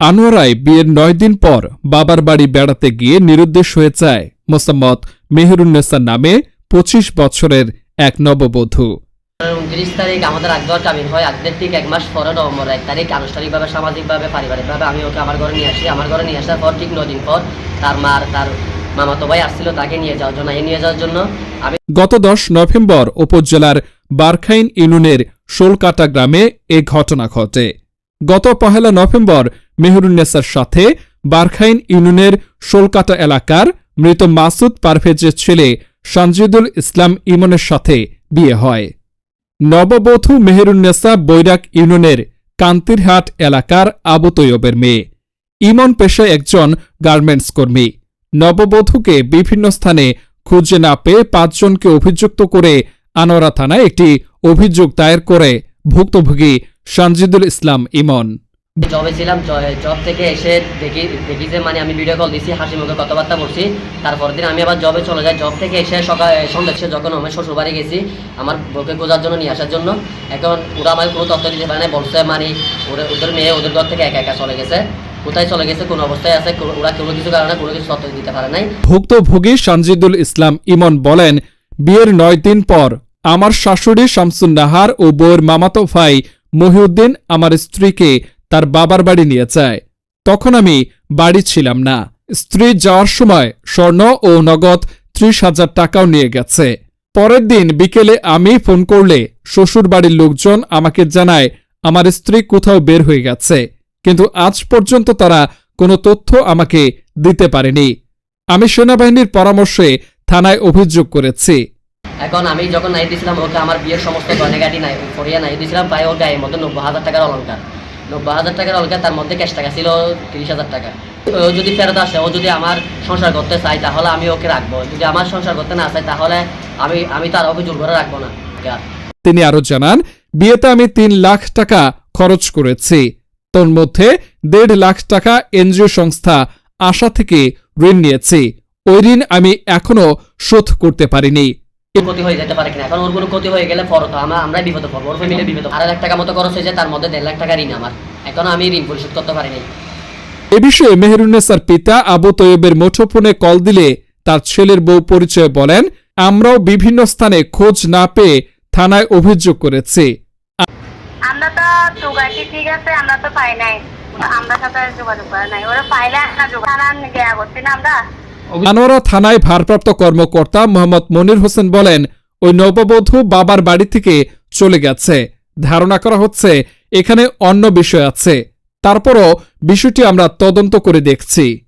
আনোয়ারায় বিয়ের নয় দিন পর বাবার বাড়ি বেড়াতে গিয়ে নিরুদ্দেশ হয়ে যায় মোসাম্মদ মেহরুন্নেসা নামে পঁচিশ বছরের এক নববধূ। উনত্রিশ তারিখ আমাদের কামিন হয়। আগদের ঠিক এক মাস পরে নভেম্বর এক তারিখ আনুষ্ঠানিকভাবে সামাজিকভাবে পারিবারিকভাবে আমি ওকে আমার ঘরে নিয়ে আসি। আমার ঘরে নিয়ে আসার পর ঠিক নদিন পর তার মার তার মামাতো ভাই আসছিল তাকে নিয়ে যাওয়ার জন্য এই নিয়ে যাওয়ার জন্য। আমি গত দশ নভেম্বর উপজেলার বারখাইন ইউনিয়নের শোলকাটা গ্রামে এ ঘটনা ঘটে। গত পহেলা নভেম্বর মেহরুন্নেসার সাথে বারখাইন ইউনিয়নের শোলকাটা এলাকার মৃত মাসুদ পারভেজের ছেলে সঞ্জিদুল ইসলাম ইমনের সাথে বিয়ে হয়। নববধূ মেহেরুন্নেসা বৈরাক ইউনিয়নের কান্তিরহাট এলাকার আবু তৈয়বের মেয়ে। ইমন পেশায় একজন গার্মেন্টস কর্মী। নববধূকে বিভিন্ন স্থানে খুঁজে না পেয়ে পাঁচজনকে অভিযুক্ত করে আনোয়ারা থানায় একটি অভিযোগ দায়ের করে ভুক্তভোগী সঞ্জিদুল ইসলাম ইমন। জবে ছিলাম জব থেকে এসে দেখি দেখি যে মানে আমি ভিডিও কল দিছি, হাসি মুখে কথাবার্তা বলছি। তারপর দিন আমি আবার জবে চলে যাই। জব থেকে এসে সকাল সন্ধ্যা এসে যখন আমি শ্বশুর বাড়ি গেছি, আমার বউকে খোঁজার জন্য নিয়ে আসার জন্য। এখন ওরা আমার কোনো তথ্য দিতে পারে না বলছে মানে ওদের মেয়ে ওদের ঘর থেকে একা একা চলে গেছে। কোথায় চলে গেছে, কোন অবস্থায় আছে ওরা কোনো কিছু কারণে কোনো কিছু দিতে পারে নাই। ভুক্তভোগী সঞ্জিদুল ইসলাম ইমন বলেন, বিয়ের নয় দিন পর আমার শাশুড়ি শামসুন নাহার ও বউয়ের মামাতো ভাই মহিউদ্দিন, আমার স্ত্রীকে তার বাবার বাড়ি নিয়ে যায়। তখন আমি বাড়ি ছিলাম না। স্ত্রী যাওয়ার সময় স্বর্ণ ও নগদ ত্রিশ হাজার টাকাও নিয়ে গেছে। পরের দিন বিকেলে আমি ফোন করলে শ্বশুর বাড়ির লোকজন আমাকে জানায়, আমার স্ত্রী কোথাও বের হয়ে গেছে। কিন্তু আজ পর্যন্ত তারা কোনো তথ্য আমাকে দিতে পারেনি। আমি সেনাবাহিনীর পরামর্শে থানায় অভিযোগ করেছি। এখন আমি যখন নাই দিয়েছিলাম ওকে আমার বিয়ের সমস্ত গয়নাগাটি নাই ফরিয়া নাই দিয়েছিলাম প্রায় ওর গায়ের মধ্যে নব্বই হাজার টাকার অলঙ্কার নব্বই হাজার টাকার অলঙ্কার তার মধ্যে ক্যাশ টাকা ছিল তিরিশ হাজার টাকা। ও যদি ফেরত আসে, ও যদি আমার সংসার করতে চায়, তাহলে আমি ওকে রাখব। যদি আমার সংসার করতে না চায়, তাহলে আমি আমি তার ওকে জোর করে রাখব না। তিনি আরও জানান, বিয়েতে আমি তিন লাখ টাকা খরচ করেছি। তোর মধ্যে দেড় লাখ টাকা এনজিও সংস্থা আশা থেকে ঋণ নিয়েছি। ওই ঋণ আমি এখনও শোধ করতে পারিনি। ক্ষতি হয়ে যেতে পারে কিনা। এখন ওর কোনো ক্ষতি হয়ে গেলে পর তো আমরা আমরাই বিপদে পড়ব ওর ফ্যামিলি বিপদ আড়াই লাখ টাকা মতো খরচ হয়েছে তার মধ্যে দেড় লাখ টাকা ঋণ আমার। এখনও আমি ঋণ পরিশোধ করতে পারিনি এ বিষয়ে মেহেরুন্নেসার পিতা আবু তৈয়বের মুঠোফোনে কল দিলে তার ছেলের বউ পরিচয় বলেন আমরাও বিভিন্ন স্থানে খোঁজ না পেয়ে থানায় অভিযোগ করেছি। আমরা তো যোগাইছি ঠিক আছে আমরা তো পাই নাই। আমরা সাথে যোগাযোগ করে নাই। ওরা পাইলে আমরা যোগাযোগ। গেয়া করছি না আমরা আনোয়ারা থানায় ভারপ্রাপ্ত কর্মকর্তা মোহাম্মদ মনির হোসেন বলেন, ওই নববধূ বাবার বাড়ি থেকে চলে গেছে। ধারণা করা হচ্ছে এখানে অন্য বিষয় আছে। তারপরও বিষয়টি আমরা তদন্ত করে দেখছি।